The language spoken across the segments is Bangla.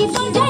she fall down.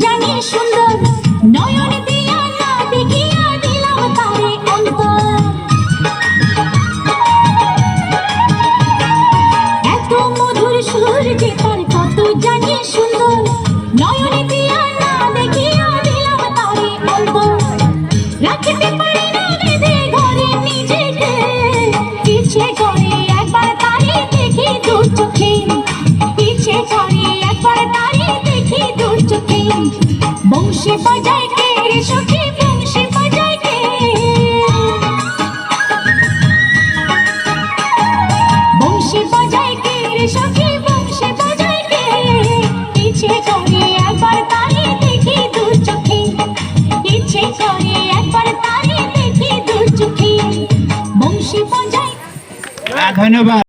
জানি সুন্দর, নয়ন দিয়া না দেখিয়া দিলাম তারে অন্তর। এত মধুর সুর যে তার কত জানি সুন্দর, নয়ন দিয়া না দেখিয়া দিলাম তারে অন্তর। রাখতে পারে বংশী বাজায় কে সখী, বংশী বাজায় কে? বংশী বাজায় কে সখী, বংশী বাজায় কে? ইচ্ছে করে একবার তারে দেখি দু চোখে। ইচ্ছে করে একবার তারে দেখি হ্যাঁ, ধন্যবাদ।